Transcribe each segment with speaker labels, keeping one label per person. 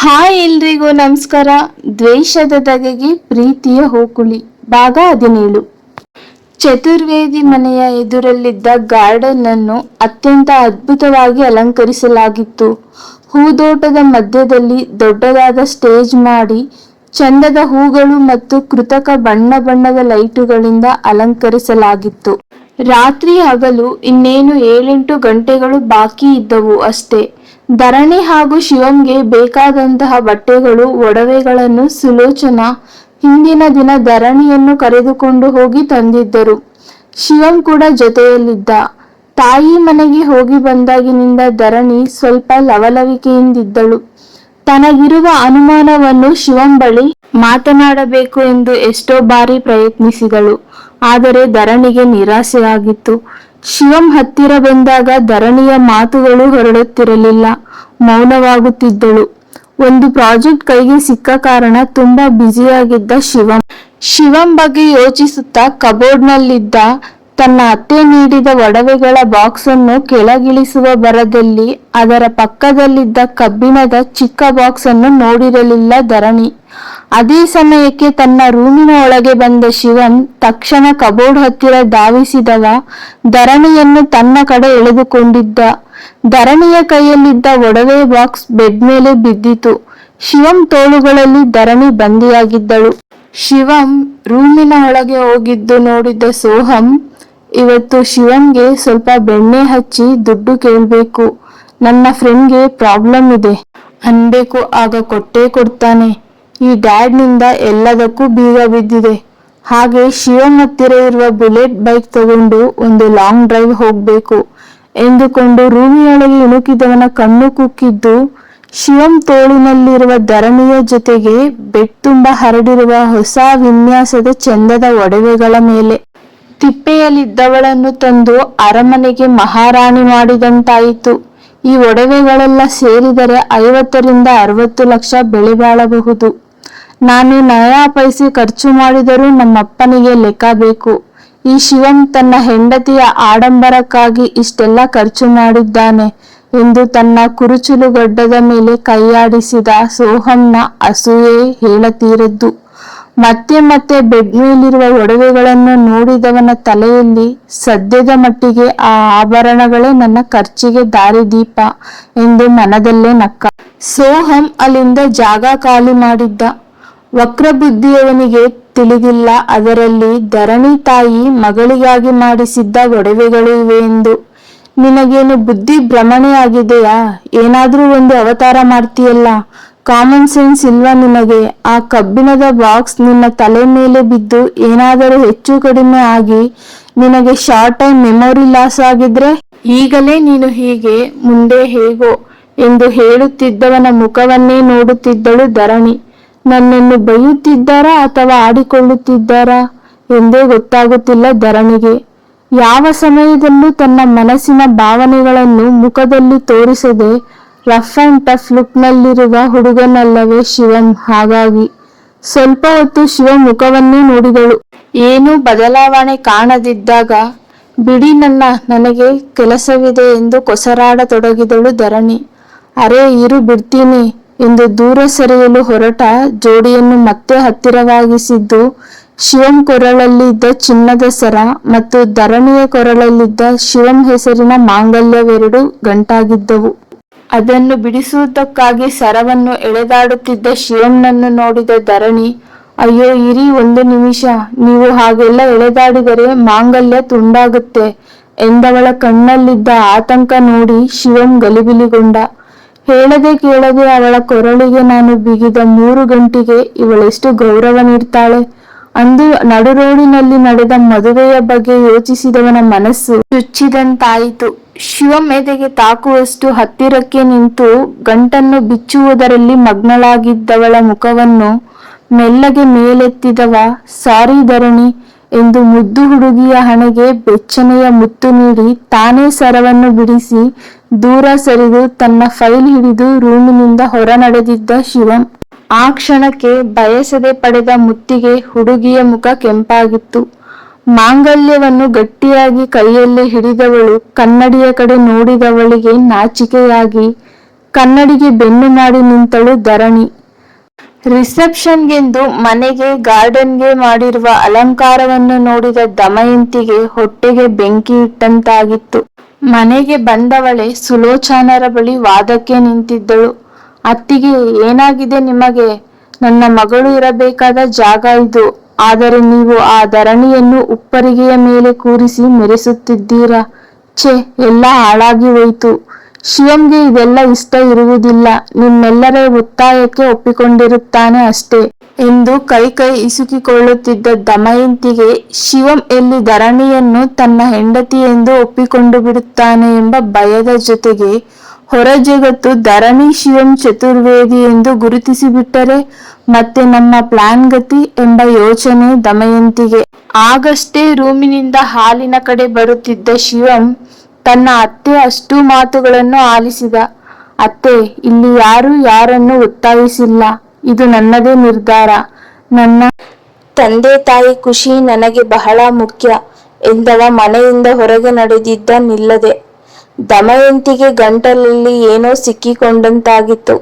Speaker 1: Hi ಎಲ್ರಿಗೂ ನಮಸ್ಕಾರ. ದ್ವೇಷದ ದಗೆಗೆ ಪ್ರೀತಿಯ ಹೋಕುಳಿ. ಭಾಗ ಹದಿನೇಳು. ಚತುರ್ವೇದಿ ಮನೆಯ ಎದುರಲ್ಲಿದ್ದ ಗಾರ್ಡನ್ ಅನ್ನು ಅತ್ಯಂತ ಅದ್ಭುತವಾಗಿ ಅಲಂಕರಿಸಲಾಗಿತ್ತು. ಹೂದೋಟದ ಮಧ್ಯದಲ್ಲಿ ದೊಡ್ಡದಾದ ಸ್ಟೇಜ್ ಮಾಡಿ ಚಂದದ ಹೂಗಳು ಮತ್ತು ಕೃತಕ ಬಣ್ಣ ಬಣ್ಣದ ಲೈಟುಗಳಿಂದ ಅಲಂಕರಿಸಲಾಗಿತ್ತು. ರಾತ್ರಿ ಹಗಲು ಇನ್ನೇನು ಏಳೆಂಟು ಗಂಟೆಗಳು ಬಾಕಿ ಇದ್ದವು ಅಷ್ಟೇ. ಧರಣಿ ಹಾಗೂ ಶಿವಂಗೆ ಬೇಕಾದಂತಹ ಬಟ್ಟೆಗಳು, ಒಡವೆಗಳನ್ನು ಸುಲೋಚನಾ ಹಿಂದಿನ ದಿನ ಧರಣಿಯನ್ನು ಕರೆದುಕೊಂಡು ಹೋಗಿ ತಂದಿದ್ದರು. ಶಿವಂ ಕೂಡ ಜೊತೆಯಲ್ಲಿದ್ದ. ತಾಯಿ ಮನೆಗೆ ಹೋಗಿ ಬಂದಾಗಿನಿಂದ ಧರಣಿ ಸ್ವಲ್ಪ ಲವಲವಿಕೆಯಿಂದಿದ್ದಳು. ತನಗಿರುವ ಅನುಮಾನವನ್ನು ಶಿವಂ ಬಳಿ ಮಾತನಾಡಬೇಕು ಎಂದು ಎಷ್ಟೋ ಬಾರಿ ಪ್ರಯತ್ನಿಸಿದಳು. ಆದರೆ ಧರಣಿಗೆ ನಿರಾಸೆಯಾಗಿತ್ತು. ಶಿವಂ ಹತ್ತಿರ ಬಂದಾಗ ಧರಣಿಯ ಮಾತುಗಳು ಹೊರಡುತ್ತಿರಲಿಲ್ಲ. ಮೌನವಾಗುತ್ತಿದ್ದಳು. ಒಂದು ಪ್ರಾಜೆಕ್ಟ್ ಕೈಗೆ ಸಿಕ್ಕ ಕಾರಣ ತುಂಬಾ ಬ್ಯುಸಿಯಾಗಿದ್ದ ಶಿವಂ. ಶಿವಂ ಬಗ್ಗೆ ಯೋಚಿಸುತ್ತಾ ಕಬೋರ್ಡ್ನಲ್ಲಿದ್ದ ತನ್ನ ಅತ್ತೆ ನೀಡಿದ ಒಡವೆಗಳ ಬಾಕ್ಸ್ ಅನ್ನು ಕೆಳಗಿಳಿಸುವ ಬರದಲ್ಲಿ ಅದರ ಪಕ್ಕದಲ್ಲಿದ್ದ ಕಬ್ಬಿಣದ ಚಿಕ್ಕ ಬಾಕ್ಸ್ ಅನ್ನು ನೋಡಿರಲಿಲ್ಲ ಧರಣಿ. ಅದೇ ಸಮಯಕ್ಕೆ ತನ್ನ ರೂಮಿನ ಒಳಗೆ ಬಂದ ಶಿವನ್ ತಕ್ಷಣ ಕಬೋರ್ಡ್ ಹತ್ತಿರ ಧಾವಿಸಿದವ. ಧರಣಿಯನ್ನು ತನ್ನ ಕಡೆ ಎಳೆದುಕೊಂಡಿದ್ದ. ಧರಣಿಯ ಕೈಯಲ್ಲಿದ್ದ ಒಡವೆ ಬಾಕ್ಸ್ ಬೆಡ್ ಮೇಲೆ ಬಿದ್ದಿತು. ಶಿವಂ ತೋಳುಗಳಲ್ಲಿ ಧರಣಿ ಬಂದಿಯಾಗಿದ್ದಳು. ಶಿವಂ ರೂಮಿನ ಒಳಗೆ ಹೋಗಿದ್ದು ನೋಡಿದ್ದ ಸೋಹಂ, ಇವತ್ತು ಶಿವಂಗೆ ಸ್ವಲ್ಪ ಬೆಣ್ಣೆ ಹಚ್ಚಿ ದುಡ್ಡು ಕೇಳಬೇಕು. ನನ್ನ ಫ್ರೆಂಡ್ಗೆ ಪ್ರಾಬ್ಲಮ್ ಇದೆ. ಅನ್ಬೇಕು, ಆಗ ಕೊಟ್ಟೇ ಕೊಡ್ತಾನೆ. ಈ ಡ್ಯಾಡ್ನಿಂದ ಎಲ್ಲದಕ್ಕೂ ಬೀಗ ಬಿದ್ದಿದೆ. ಹಾಗೆ ಶಿವನ್ ಹತ್ತಿರ ಇರುವ ಬುಲೆಟ್ ಬೈಕ್ ತಗೊಂಡು ಒಂದು ಲಾಂಗ್ ಡ್ರೈವ್ ಹೋಗ್ಬೇಕು ಎಂದುಕೊಂಡು ರೂಮಿಯೊಳಗೆ ಇಣುಕಿದವನ ಕಣ್ಣು ಕುಕ್ಕಿದ್ದು ಶಿವಂ ತೋಳಿನಲ್ಲಿರುವ ಧರಣಿಯ ಜೊತೆಗೆ ಬೆಟ್ಟುಂಬ ಹರಡಿರುವ ಹೊಸ ವಿನ್ಯಾಸದ ಚಂದದ ಒಡವೆಗಳ ಮೇಲೆ. ತಿಪ್ಪೆಯಲ್ಲಿದ್ದವಳನ್ನು ತಂದು ಅರಮನೆಗೆ ಮಹಾರಾಣಿ ಮಾಡಿದಂತಾಯಿತು. ಈ ಒಡವೆಗಳೆಲ್ಲ ಸೇರಿದರೆ ಐವತ್ತರಿಂದ ಅರವತ್ತು ಲಕ್ಷ ಬೆಲೆ ಬಾಳಬಹುದು. ನಾನು ನಯಾ ಪೈಸೆ ಖರ್ಚು ಮಾಡಿದರೂ ನಮ್ಮಪ್ಪನಿಗೆ ಲೆಕ್ಕ ಬೇಕು. ಈ ಶಿವಂ ತನ್ನ ಹೆಂಡತಿಯ ಆಡಂಬರಕ್ಕಾಗಿ ಇಷ್ಟೆಲ್ಲ ಖರ್ಚು ಮಾಡಿದ್ದಾನೆ ಎಂದು ತನ್ನ ಕುರುಚುಲುಗಡ್ಡದ ಮೇಲೆ ಕೈಯಾಡಿಸಿದ ಸೋಹಂನ ಅಸೂಯೆ ಹೇಳತೀರದ್ದು. ಮತ್ತೆ ಮತ್ತೆ ಬೆಡ್ ಮೇಲಿರುವ ಒಡವೆಗಳನ್ನು ನೋಡಿದವನ ತಲೆಯಲ್ಲಿ ಸದ್ಯದ ಮಟ್ಟಿಗೆ ಆ ಆಭರಣಗಳೇ ನನ್ನ ಖರ್ಚಿಗೆ ದಾರಿದೀಪ ಎಂದು ಮನದಲ್ಲೇ ನಕ್ಕ. ಸೋಹಂ ಅಲ್ಲಿಂದ ಜಾಗ ಖಾಲಿ ಮಾಡಿದ್ದ. ವಕ್ರಬುದ್ಧಿಯವನಿಗೆ ತಿಳಿದಿಲ್ಲ. ಅದರಲ್ಲಿ ಧರಣಿ ತಾಯಿ ಮಗಳಿಗಾಗಿ ಮಾಡಿಸಿದ್ದ ಒಡವೆಗಳು ಇವೆ ಎಂದು. ನಿನಗೇನು ಬುದ್ಧಿ ಭ್ರಮಣೆ ಆಗಿದೆಯಾ ಏನಾದ್ರೂ ಒಂದು ಅವತಾರ ಮಾಡ್ತೀಯಲ್ಲ? ಕಾಮನ್ ಸೆನ್ಸ್ ಇಲ್ವಾ ನಿನಗೆ? ಆ ಕಬ್ಬಿಣದ ಬಾಕ್ಸ್ ನಿನ್ನ ತಲೆ ಮೇಲೆ ಬಿದ್ದು ಏನಾದರೂ ಹೆಚ್ಚು ಕಡಿಮೆ ಆಗಿ ನಿನಗೆ ಶಾರ್ಟ್ ಟೈಮ್ ಮೆಮೊರಿ ಲಾಸ್ ಆಗಿದ್ರೆ? ಈಗಲೇ ನೀನು ಹೀಗೆ ಮುಂದೆ ಹೇಗೋ ಎಂದು ಹೇಳುತ್ತಿದ್ದವನ ಮುಖವನ್ನೇ ನೋಡುತ್ತಿದ್ದಳು ಧರಣಿ. ನನ್ನನ್ನು ಬೈಯುತ್ತಿದ್ದಾರಾ ಅಥವಾ ಆಡಿಕೊಳ್ಳುತ್ತಿದ್ದಾರಾ ಎಂದೇ ಗೊತ್ತಾಗುತ್ತಿಲ್ಲ ಧರಣಿಗೆ. ಯಾವ ಸಮಯದಲ್ಲೂ ತನ್ನ ಮನಸ್ಸಿನ ಭಾವನೆಗಳನ್ನು ಮುಖದಲ್ಲಿ ತೋರಿಸದೆ ರಫ್ ಅಂಡ್ ಟಫ್ ಲುಕ್ನಲ್ಲಿರುವ ಹುಡುಗನಲ್ಲವೇ ಶಿವಂ. ಹಾಗಾಗಿ ಸ್ವಲ್ಪ ಹೊತ್ತು ಶಿವ ಮುಖವನ್ನೇ ನೋಡಿದಳು. ಏನೂ ಬದಲಾವಣೆ ಕಾಣದಿದ್ದಾಗ, ಬಿಡಿ ನನ್ನ ನನಗೆ ಕೆಲಸವಿದೆ ಎಂದು ಕೊಸರಾಡತೊಡಗಿದಳು ಧರಣಿ. ಅರೆ, ಇರು ಬಿಡ್ತೀನಿ. ಎಂದು ದೂರ ಸೆರೆಯಲು ಹೊರಟ ಜೋಡಿಯನ್ನು ಮತ್ತೆ ಹತ್ತಿರವಾಗಿಸಿದ್ದು, ಶಿವಂ ಕೊರಳಲ್ಲಿದ್ದ ಚಿನ್ನದ ಸರ ಮತ್ತು ಧರಣಿಯ ಕೊರಳಲ್ಲಿದ್ದ ಶಿವಂ ಹೆಸರಿನ ಮಾಂಗಲ್ಯವೆರಡು ಗಂಟಾಗಿದ್ದವು. ಅದನ್ನು ಬಿಡಿಸುವುದಕ್ಕಾಗಿ ಸರವನ್ನು ಎಳೆದಾಡುತ್ತಿದ್ದ ಶಿವಂನನ್ನು ನೋಡಿದ ಧರಣಿ, ಅಯ್ಯೋ, ಇರಿ ಒಂದು ನಿಮಿಷ, ನೀವು ಹಾಗೆಲ್ಲ ಎಳೆದಾಡಿದರೆ ಮಾಂಗಲ್ಯ ತುಂಡಾಗುತ್ತೆ ಎಂದವಳ ಕಣ್ಣಲ್ಲಿದ್ದ ಆತಂಕ ನೋಡಿ ಶಿವಂ ಗಲಿಬಿಲಿಗೊಂಡ. ಹೇಳದೆ ಕೇಳದೆ ಅವಳ ಕೊರಳಿಗೆ ನಾನು ಬಿಗಿದ ಮೂರು ಗಂಟೆಗೆ ಇವಳೆಷ್ಟು ಗೌರವ ನೀಡ್ತಾಳೆ ಅಂದು ನಡುರೋಡಿನಲ್ಲಿ ನಡೆದ ಮದುವೆಯ ಬಗ್ಗೆ ಯೋಚಿಸಿದವನ ಮನಸ್ಸು ಚುಚ್ಚಿದಂತಾಯಿತು. ಶಿವ ಮೆದೆಗೆ ತಾಕುವಷ್ಟು ಹತ್ತಿರಕ್ಕೆ ನಿಂತು ಗಂಟನ್ನು ಬಿಚ್ಚುವುದರಲ್ಲಿ ಮಗ್ನಳಾಗಿದ್ದವಳ ಮುಖವನ್ನು ಮೆಲ್ಲಗೆ ಮೇಲೆತ್ತಿದವ, ಸಾರಿ ಧರಣಿ ಎಂದು ಮುದ್ದು ಹುಡುಗಿಯ ಹಣೆಗೆ ಬೆಚ್ಚನೆಯ ಮುತ್ತು ನೀಡಿ ತಾನೇ ಸರವನ್ನು ಬಿಡಿಸಿ ದೂರ ಸರಿದು ತನ್ನ ಫೈಲ್ ಹಿಡಿದು ರೂಮಿನಿಂದ ಹೊರ ನಡೆದಿದ್ದ ಶಿವಂ ಆ ಕ್ಷಣಕ್ಕೆ ಬಯಸದೆ ಪಡೆದ ಮುತ್ತಿಗೆ ಹುಡುಗಿಯ ಮುಖ ಕೆಂಪಾಗಿತ್ತು. ಮಾಂಗಲ್ಯವನ್ನು ಗಟ್ಟಿಯಾಗಿ ಕೈಯಲ್ಲಿ ಹಿಡಿದವಳು ಕನ್ನಡಿಯ ಕಡೆ ನೋಡಿದವಳಿಗೆ ನಾಚಿಕೆಯಾಗಿ ಕನ್ನಡಿಗೆ ಬೆನ್ನು ಮಾಡಿ ನಿಂತಳು ಧರಣಿ. ರಿಸೆಪ್ಷನ್ಗೆಂದು ಮನೆಗೆ, ಗಾರ್ಡನ್ಗೆ ಮಾಡಿರುವ ಅಲಂಕಾರವನ್ನು ನೋಡಿದ ದಮಯಂತಿಗೆ ಹೊಟ್ಟೆಗೆ ಬೆಂಕಿ ಇಟ್ಟಂತಾಗಿತ್ತು. ಮನೆಗೆ ಬಂದವಳೆ ಸುಲೋಚನರ ಬಳಿ ವಾದಕ್ಕೆ ನಿಂತಿದ್ದಳು. ಅತ್ತಿಗೆ, ಏನಾಗಿದೆ ನಿಮಗೆ? ನನ್ನ ಮಗಳು ಇರಬೇಕಾದ ಜಾಗ ಇದು. ಆದರೆ ನೀವು ಆ ಧರಣಿಯನ್ನು ಉಪ್ಪರಿಗೆಯ ಮೇಲೆ ಕೂರಿಸಿ ಮೆರೆಸುತ್ತಿದ್ದೀರಾ? ಛೆ, ಎಲ್ಲ ಹಾಳಾಗಿ ಹೋಯಿತು. ಶಿವಂಗೆ ಇದೆಲ್ಲ ಇಷ್ಟ ಇರುವುದಿಲ್ಲ. ನಿಮ್ಮೆಲ್ಲರ ಒತ್ತಾಯಕ್ಕೆ ಒಪ್ಪಿಕೊಂಡಿರುತ್ತಾನೆ ಅಷ್ಟೇ. ಎಂದು ಕೈ ಇಸುಕಿಕೊಳ್ಳುತ್ತಿದ್ದ ದಮಯಂತಿಗೆ ಶಿವಂ ಎಲ್ಲಿ ಧರಣಿಯನ್ನು ತನ್ನ ಹೆಂಡತಿ ಎಂದು ಒಪ್ಪಿಕೊಂಡು ಬಿಡುತ್ತಾನೆ ಎಂಬ ಭಯದ ಜೊತೆಗೆ ಹೊರ ಜಗತ್ತು ಧರಣಿ ಶಿವಂ ಚತುರ್ವೇದಿ ಎಂದು ಗುರುತಿಸಿಬಿಟ್ಟರೆ ಮತ್ತೆ ನಮ್ಮ ಪ್ಲಾನ್ ಗತಿ ಎಂಬ ಯೋಚನೆ ದಮಯಂತಿಗೆ. ಆಗಷ್ಟೇ ರೂಮಿನಿಂದ ಹಾಲಿನ ಕಡೆ ಬರುತ್ತಿದ್ದ ಶಿವಂ ತನ್ನ ಅತ್ತೆ ಅಷ್ಟು ಮಾತುಗಳನ್ನು ಆಲಿಸಿದ. ಅತ್ತೆ, ಇಲ್ಲಿ ಯಾರು ಯಾರನ್ನು ಒತ್ತಾಯಿಸಿಲ್ಲ. ಇದು ನನ್ನದೇ ನಿರ್ಧಾರ. ನನ್ನ ತಂದೆ ತಾಯಿ ಖುಷಿ ನನಗೆ ಬಹಳ ಮುಖ್ಯ. ಎಂದವ ಮನೆಯಿಂದ ಹೊರಗೆ ನಡೆದಿದ್ದ ನಿಲ್ಲದೆ. ದಮಯಂತಿಗೆ ಗಂಟಲಲ್ಲಿ ಏನೋ ಸಿಕ್ಕಿಕೊಂಡಂತಾಗಿತ್ತು.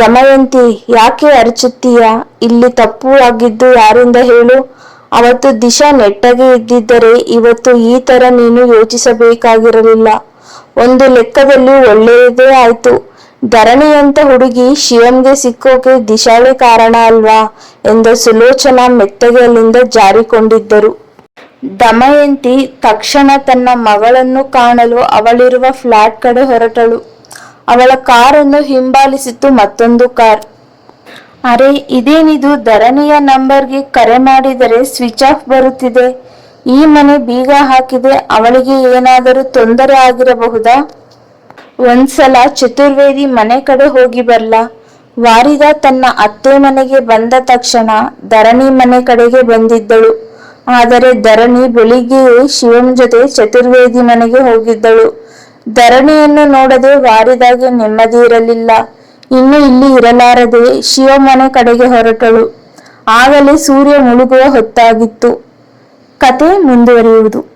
Speaker 1: ದಮಯಂತಿ, ಯಾಕೆ ಅರಚುತ್ತೀಯ? ಇಲ್ಲಿ ತಪ್ಪು ಆಗಿದ್ದು ಯಾರಿಂದ ಹೇಳು? ಅವತ್ತು ದಿಶಾ ನೆಟ್ಟಗೆ ಇದ್ದಿದ್ದರೆ ಇವತ್ತು ಈ ತರ ನೀನು ಯೋಚಿಸಬೇಕಾಗಿರಲಿಲ್ಲ. ಒಂದು ಲೆಕ್ಕದಲ್ಲಿ ಒಳ್ಳೆಯದೇ ಆಯ್ತು. ಧರಣಿಯಂತ ಹುಡುಗಿ ಶಿವಂಗೆ ಸಿಕ್ಕೋಕೆ ದಿಶಾಳೆ ಕಾರಣ ಅಲ್ವಾ ಎಂದು ಸುಲೋಚನಾ ಮೆತ್ತಗೆಯಲ್ಲಿಂದ ಜಾರಿಕೊಂಡಿದ್ದರು. ದಮಯಂತಿ ತಕ್ಷಣ ತನ್ನ ಮಗಳನ್ನು ಕಾಣಲು ಅವಳಿರುವ ಫ್ಲಾಟ್ ಕಡೆ ಹೊರಟಳು. ಅವಳ ಕಾರನ್ನು ಹಿಂಬಾಲಿಸಿತು ಮತ್ತೊಂದು ಕಾರ್. ಅರೆ, ಇದೇನಿದು? ಧರಣಿಯ ನಂಬರ್ಗೆ ಕರೆ ಮಾಡಿದರೆ ಸ್ವಿಚ್ ಆಫ್ ಬರುತ್ತಿದೆ. ಈ ಮನೆ ಬೀಗ ಹಾಕಿದೆ. ಅವಳಿಗೆ ಏನಾದರೂ ತೊಂದರೆ ಆಗಿರಬಹುದಾ? ಒಂದ್ಸಲ ಚತುರ್ವೇದಿ ಮನೆ ಕಡೆ ಹೋಗಿ ಬರ್ಲ. ವಾರಿದ ತನ್ನ ಅತ್ತೆ ಮನೆಗೆ ಬಂದ ತಕ್ಷಣ ಧರಣಿ ಮನೆ ಕಡೆಗೆ ಬಂದಿದ್ದಳು. ಆದರೆ ಧರಣಿ ಬೆಳಿಗ್ಗೆಯೇ ಶಿವಂ ಜೊತೆ ಚತುರ್ವೇದಿ ಮನೆಗೆ ಹೋಗಿದ್ದಳು. ಧರಣಿಯನ್ನು ನೋಡದೆ ವಾರಿದಾಗೆ ನೆಮ್ಮದಿ ಇರಲಿಲ್ಲ. ಇನ್ನು ಇಲ್ಲಿ ಇರಲಾರದೆ ಶಿವ ಮನೆ ಕಡೆಗೆ ಹೊರಟಳು. ಆಗಲೇ ಸೂರ್ಯ ಮುಳುಗುವ ಹೊತ್ತಾಗಿತ್ತು. ಕತೆ ಮುಂದುವರಿಯುವುದು.